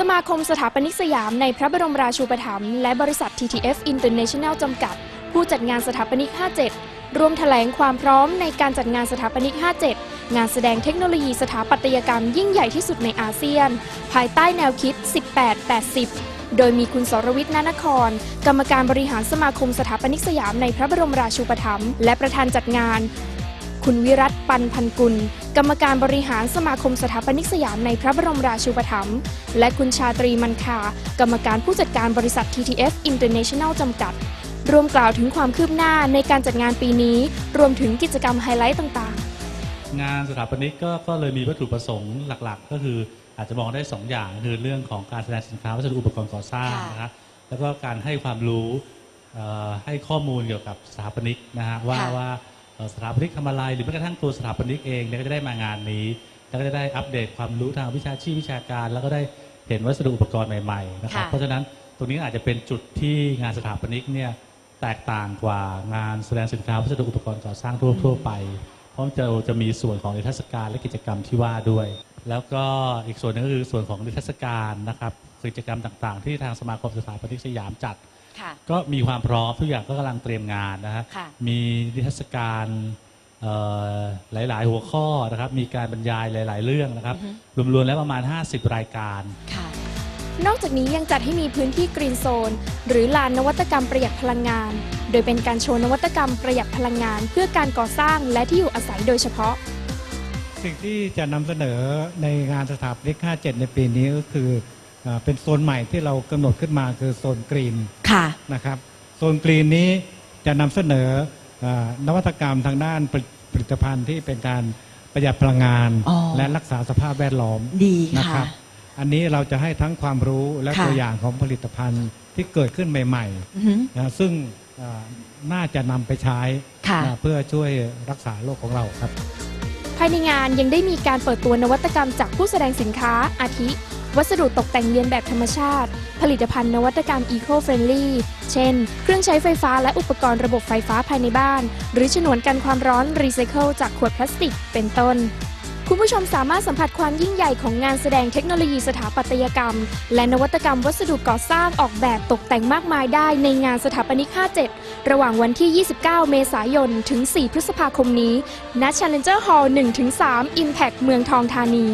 สมาคมสถาปนิกสยามในพระบรมราชูปถัมภ์และบริษัท TTF International จำกัด ผู้จัดงานสถาปนิก 57 รวมแถลงความพร้อมในการจัดงานสถาปนิก 57 งานแสดงเทคโนโลยีสถาปัตยกรรมยิ่งใหญ่ที่สุดในอาเซียน ภายใต้แนวคิด 18-80 โดยมีคุณสรวิทย์นานคร กรรมการบริหารสมาคมสถาปนิกสยามในพระบรมราชูปถัมภ์และประธานจัดงาน คุณวิรัตปันพันกุล กรรมการบริหารสมาคมสถาปนิกสยามในพระบรมราชูปถัมภ์และคุณชาตรีมันคา กรรมการผู้จัดการบริษัท TTF International จำกัด รวมกล่าวถึงความคืบหน้าในการจัดงานปีนี้ รวมถึงกิจกรรมไฮไลท์ต่างๆ งานสถาปนิกก็ก็เลยมีวัตถุประสงค์หลักๆ ก็คืออาจจะมองได้ 2 อย่างคือเรื่องของการแสดงสินค้าวัสดุอุปกรณ์ก่อสร้างค่ะนะครับแล้วก็การให้ความรู้เอ่อให้ข้อมูลเกี่ยวกับสถาปนิกนะฮะว่าค่ะว่าเอ่อ สถาปนิกทำอะไรหรือแม้กระทั่งตัวสถาปนิกเองเนี่ยก็จะได้มางานนี้แล้วก็จะได้อัปเดตความรู้ทางวิชาชีพวิชาการ แล้วก็ได้เห็นวัสดุอุปกรณ์ใหม่ๆนะครับค่ะ เพราะฉะนั้นตรงนี้อาจจะเป็นจุดที่งานสถาปนิกเนี่ยแตกต่างกว่างานแสดงสินค้าวัสดุอุปกรณ์ก่อสร้างทั่วๆไป เพราะจะจะมีส่วนของนิทรรศการและกิจกรรมที่ว่าด้วย แล้วก็อีกส่วนหนึงก็คือส่วนของนิทรรศการนะครับกิจกรรมต่างๆ ที่ทางสมาคมสถาปนิกสยามจัด ค่ะ ก็มีความพร้อมทุกอย่างก็กำลังเตรียมงานนะฮะค่ะมีนิทรรศการเอ่อหลาย ๆ หัวข้อนะครับ มีการบรรยายหลาย ๆ เรื่องนะครับรวม ๆ แล้วประมาณ 50 รายการ ค่ะ นอกจากนี้ยังจัดให้มีพื้นที่กรีนโซน หรือลานนวัตกรรมประหยัดพลังงาน โดยเป็นการโชว์นวัตกรรมประหยัดพลังงาน เพื่อการก่อสร้างและที่อยู่อาศัยโดยเฉพาะ สิ่งที่จะนำเสนอในงานสถาปนิก 57 ในปีนี้ก็คือ เอ่อเป็นโซนใหม่ที่เรากำหนดขึ้นมาคือโซนกรีนค่ะนะครับโซนกรีนนี้จะนำเสนอเอ่อนวัตกรรมทางด้านผลิตผลิตภัณฑ์ที่เป็นการประหยัดพลังงาน อ๋อ และรักษาสภาพแวดล้อมดีนะคค่ะ รับ อันนี้เราจะให้ทั้งความรู้และค่ะ ตัวอย่างของผลิตภัณฑ์ที่เกิดขึ้นใหม่อือหือ ๆนะซึ่งเอ่อน่าจะนำไปใช้ค่ะ นะเพื่อช่วยรักษาโลกของเราครับ ภายในงานยังได้มีการเปิดตัวนวัตกรรมจากผู้แสดงสินค้าอาทิ วัสดุตกแต่งเลียนแบบธรรมชาติ ผลิตภัณฑ์นวัตกรรม Eco-Friendly เช่น เครื่องใช้ไฟฟ้าและอุปกรณ์ระบบไฟฟ้าภายในบ้าน หรือฉนวนกันความร้อนรีไซเคิลจากขวดพลาสติก เป็นต้น คุณผู้ชมสามารถสัมผัสความยิ่งใหญ่ของงานแสดงเทคโนโลยีสถาปัตยกรรม และนวัตกรรมวัสดุก่อสร้างออกแบบตกแต่งมากมายได้ในงานสถาปนิก 57 ระหว่างวันที่ 29 เมษายน ถึง 4 พฤษภาคมนี้ณ Challenger Hall 1-3 Impact เมืองทองธานี